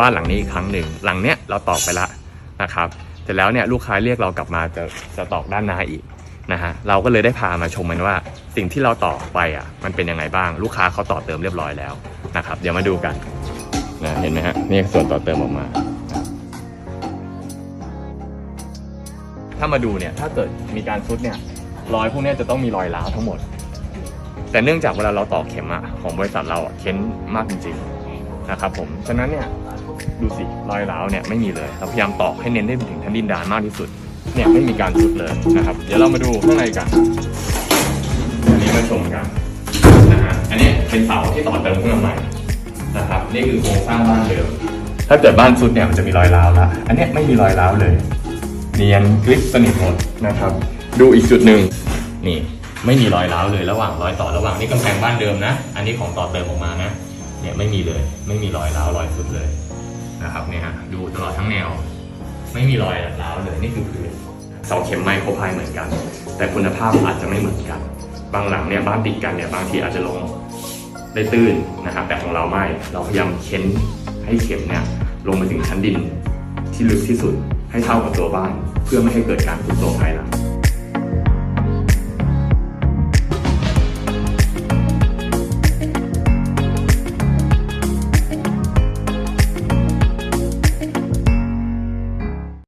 บ้านหลังนี้อีกครั้งหนึ่งหลังเนี้ยเราตอกไปละนะครับเสร็จแล้วเนี่ยลูกค้าเรียกเรากลับมาจะจะตอกด้านหน้าอีกนะฮะเราก็เลยได้พามาชมกันว่าสิ่งที่เราต่อไปอะมันเป็นยังไงบ้าง ลูกค้าเขาต่อเติมเรียบร้อยแล้วนะครับเดี๋ยวมาดูกันนะเห็นไหมฮะนี่ส่วนต่อเติมออกมา ถ้ามาดูเนี่ยถ้าเกิดมีการซุดเนี่ยรอยพวกเนี้ยจะต้องมีรอยร้าวทั้งหมด แต่เนื่องจากเวลาเราต่อเข็มอะของบริษัทเราเค้นมากจริงๆนะครับผมฉะนั้นเนี่ย ดูสิรอยร้าวเนี่ยไม่มีเลย เราพยายามตอกให้เน้นได้ถึงทันดินดานมากที่สุด เนี่ยไม่มีการซุดเลยนะครับ เดี๋ยวเรามาดูข้างในกัน อันนี้มาชมกันนะฮะ อันนี้เป็นเสาที่ต่อเติมขึ้นมาใหม่นะครับ นี่คือโครงสร้างบ้านเดิม ถ้าเกิดบ้านซุดเนี่ยมันจะมีรอยร้าวละ อันนี้ไม่มีรอยร้าวเลย เนียนกริปสนิทหมดนะครับ ดูอีกจุดหนึ่งนี่ไม่มีรอยร้าวเลยระหว่างรอยต่อระหว่างนี่กำแพงบ้านเดิมนะ อันนี้ของต่อเติมออกมานะ เนี่ยไม่มีเลย ไม่มีรอยร้าวรอยสุดเลย นะครับเนี่ยฮะดูตลอดทั้งแนว ไม่มีรอยร้าวเลยนี่คือพื้นเสาเข็มไม้โครพายเหมือนกัน แต่คุณภาพอาจจะไม่เหมือนกัน บางหลังเนี่ยบ้านติดกันเนี่ยบางทีอาจจะลงได้ตื้นนะครับแต่ของเราไม่เราพยายามเค้นให้เข็มเนี่ยลงไปถึงชั้นดินที่ลึกที่สุดให้เท่ากับตัวบ้าน เพื่อไม่ให้เกิดการทรุดโทรมภายหลัง